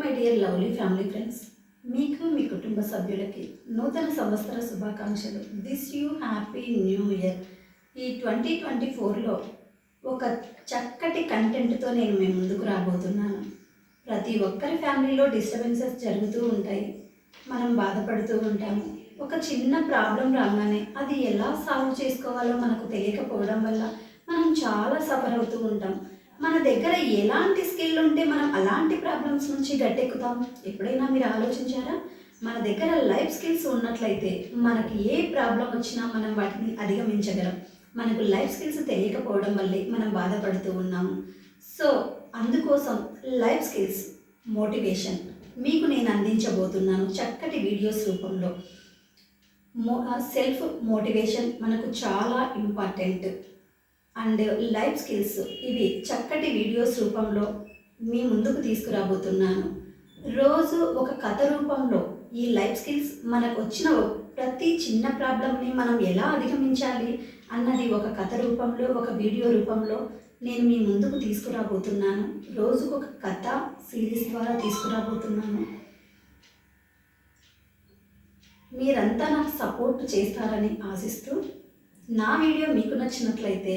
My dear lovely family friends మీకు మీ కుటుంబ సభ్యులకి నూతన సంవత్సర శుభాకాంక్షలు. Wish you happy new year ఈ ట్వంటీ ట్వంటీ ఫోర్లో ఒక చక్కటి కంటెంట్తో నేను మీ ముందుకు రాబోతున్నాను. ప్రతి ఒక్కరి ఫ్యామిలీలో డిస్టర్బెన్సెస్ జరుగుతూ ఉంటాయి. మనం బాధపడుతూ ఉంటాము. ఒక చిన్న ప్రాబ్లం రాగానే అది ఎలా సాల్వ్ చేసుకోవాలో మనకు తెలియకపోవడం వల్ల మనం చాలా సఫర్ అవుతూ ఉంటాం. మన దగ్గర ఎలాంటి స్కిల్ ఉంటే మనం అలాంటి ప్రాబ్లమ్స్ నుంచి గట్టెక్కుతాం? ఎప్పుడైనా మీరు ఆలోచించారా? మన దగ్గర లైఫ్ స్కిల్స్ ఉన్నట్లయితే మనకి ఏ ప్రాబ్లం వచ్చినా మనం వాటిని అధిగమించగలం. మనకు లైఫ్ స్కిల్స్ తెలియకపోవడం వల్లే మనం బాధపడుతూ ఉన్నాము. సో అందుకోసం లైఫ్ స్కిల్స్ మోటివేషన్ మీకు నేను అందించబోతున్నాను చక్కటి వీడియోస్ రూపంలో. మో సెల్ఫ్ మోటివేషన్ మనకు చాలా ఇంపార్టెంట్ అండ్ లైఫ్ స్కిల్స్ ఇవి చక్కటి వీడియోస్ రూపంలో మీ ముందుకు తీసుకురాబోతున్నాను. రోజు ఒక కథ రూపంలో ఈ లైఫ్ స్కిల్స్ మనకు వచ్చిన ప్రతి చిన్న ప్రాబ్లమ్ని మనం ఎలా అధిగమించాలి అన్నది ఒక కథ రూపంలో ఒక వీడియో రూపంలో నేను మీ ముందుకు తీసుకురాబోతున్నాను. రోజుకు ఒక కథ సిరీస్ ద్వారా తీసుకురాబోతున్నాను. మీరంతా నాకు సపోర్ట్ చేస్తారని ఆశిస్తూ నా వీడియో మీకు నచ్చినట్లయితే